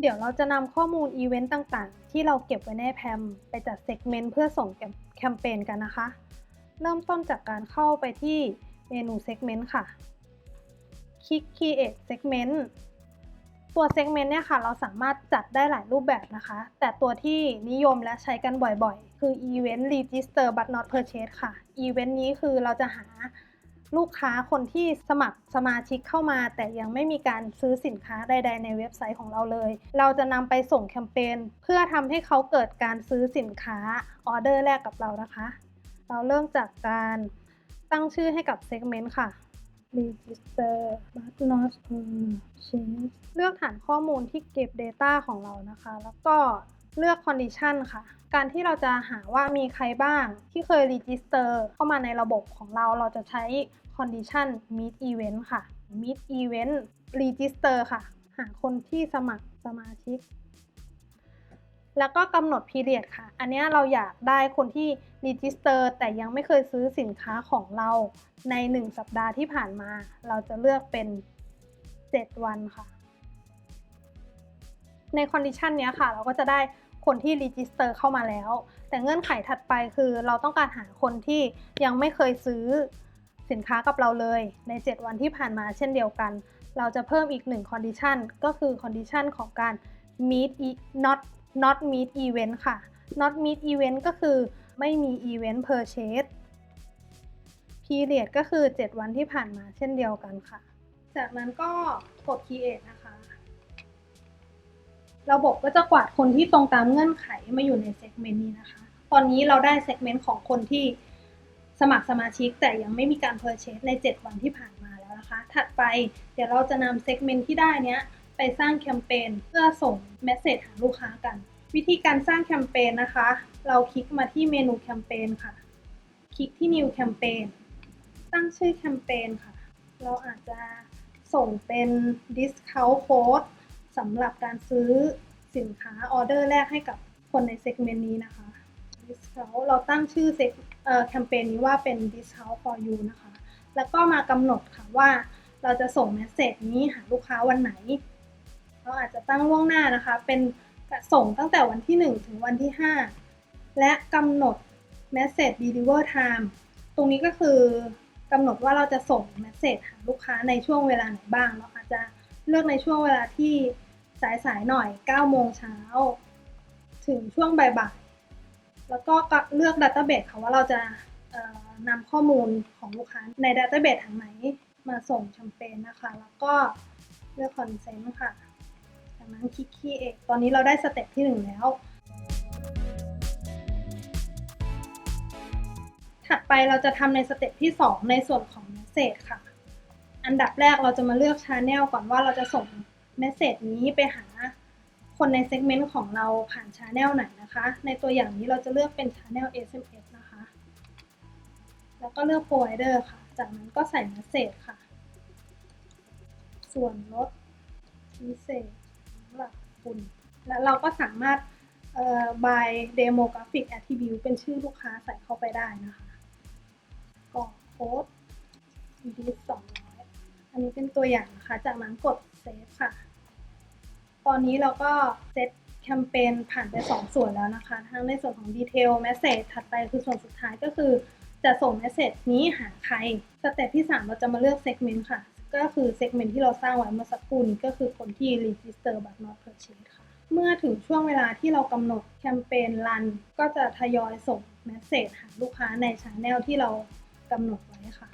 เดี๋ยวเราจะนำข้อมูลอีเวนต์ต่างๆ ที่เราเก็บไว้ในแพมไปจัดเซกเมนต์เพื่อส่งแคมเปญกันนะคะ เริ่มต้นจากการเข้าไปที่เมนู Segment ค่ะ คลิก Create Segment ตัว Segment เนี่ยค่ะเราสามารถจัดได้หลายรูปแบบนะคะ แต่ตัวที่นิยมและใช้กันบ่อยๆ คือ Event Register but not purchase ค่ะ Event นี้คือเราจะหา ลูกค้าคนที่สมัครสมาชิกเข้ามา แต่ยังไม่มีการซื้อสินค้าใด ๆ ในเว็บไซต์ของเราเลย เราจะนำไปส่งแคมเปญเพื่อทำให้เขาเกิดการซื้อสินค้าออเดอร์แรกกับเรานะคะ เราเริ่มจากการตั้งชื่อให้กับ segment ค่ะ register but not purchase เลือกฐานข้อมูลที่เก็บ Data ของเรานะคะ แล้วก็ เลือก condition ค่ะ การที่เราจะหาว่ามีใครบ้างที่เคย register เข้ามาในระบบของเรา เราจะใช้ condition meet event ค่ะ meet event register ค่ะ หาคนที่สมัครสมาชิก แล้วก็กำหนด period ค่ะ อันนี้เราอยากได้คนที่ register แต่ยังไม่เคยซื้อสินค้าของเราใน 1 สัปดาห์ที่ผ่านมา เราจะเลือกเป็น 7 วันค่ะใน condition นี้ค่ะ เราก็จะได้ คนที่ register เข้ามาแล้ว แต่เงื่อนไขถัดไปคือเราต้องการหาคนที่ยังไม่เคยซื้อสินค้ากับเราเลย ใน 7 วันที่ผ่านมาเช่นเดียวกัน เราจะเพิ่มอีก1 condition ก็คือ condition ของการ meet not not meet event ค่ะ not meet event ก็คือไม่มี event purchase period ก็คือ 7 วันที่ผ่านมาเช่นเดียวกันค่ะ จากนั้นก็กด create นะคะ ระบบก็จะกวาดคนที่ตรงตามเงื่อนไขมาอยู่ใน segment นี้นะคะ ตอนนี้เราได้ segment ของคนที่สมัครสมาชิกแต่ยังไม่มีการ purchase ใน 7 วันที่ผ่านมาแล้วนะคะ ถัดไปเดี๋ยวเราจะนำ segment ที่ได้เนี้ยไปสร้างแคมเปญเพื่อส่งเมสเซจหาลูกค้ากัน วิธีการสร้างแคมเปญนะคะ เราคลิกมาที่เมนูแคมเปญค่ะ คลิกที่ New Campaign ตั้งชื่อแคมเปญค่ะ เราอาจจะส่งเป็น Discount Code สำหรับการซื้อสินค้าออเดอร์แรกให้กับคนในเซกเมนต์นี้นะคะ Discount เราตั้งชื่อเซกแคมเปญนี้ว่าเป็น Discount for you นะคะ แล้วก็มากำหนดค่ะว่าเราจะส่งเมสเซจนี้หาลูกค้าวันไหน เราอาจจะตั้งล่วงหน้านะคะ เป็นส่งตั้งแต่วันที่ 1 ถึงวันที่ 5 และกำหนด Message Deliver Time ตรงนี้ก็คือกำหนดว่าเราจะส่ง Message หาลูกค้าในช่วงเวลาไหนบ้าง เราอาจจะเลือกในช่วงเวลาที่ สายๆหน่อย9โมงเช้าถึงช่วงบ่ายๆแล้วก็เลือก Database ค่ะว่าเราจะนำข้อมูลของลูกค้าใน Database ทางไหนมาส่งแคมเปญนะคะ แล้วก็เลือก Consent ค่ะ จากนั้นคลิก Create ตอนนี้เราได้สเต็ปที่ 1 แล้ว ถัดไปเราจะทำในสเต็ปที่ 2 ในส่วนของ Message ค่ะ อันดับแรกเราจะมาเลือก Channel ก่อนว่าเราจะส่ง Message นี้ไปหาคนในเซกเมนต์ของเราผ่าน Channel ไหนนะคะ ในตัวอย่างนี้เราจะเลือกเป็น Channel SMS นะคะ แล้วก็เลือก Provider ค่ะ จากนั้นก็ใส่ Message ค่ะ ส่วนลดพิเศษสำหรับคุณ แล้วเราก็สามารถ by demographic attribute เป็นชื่อลูกค้าใส่เข้าไปได้นะคะกรอกโค้ด อันนี้เป็นตัวอย่างนะคะ จากนั้นกด save ค่ะ ตอนนี้เราก็เซตแคมเปญผ่านไป 2 ส่วนแล้วนะคะ ทั้งในส่วนของ Detail Message ถัดไปคือส่วนสุดท้ายก็คือ จะส่ง Message นี้หาใคร สเต็ปที่ 3 เราจะมาเลือก Segment ค่ะ ก็คือเซกเมนต์ที่เราสร้างไว้เมื่อสักครู่นี้ก็คือคนที่ register but not purchase ค่ะ เมื่อถึงช่วงเวลาที่เรากำหนดแคมเปญรัน ก็จะทยอยส่งเมสเซจหาลูกค้าในช anel ที่เรากำหนดไว้ค่ะ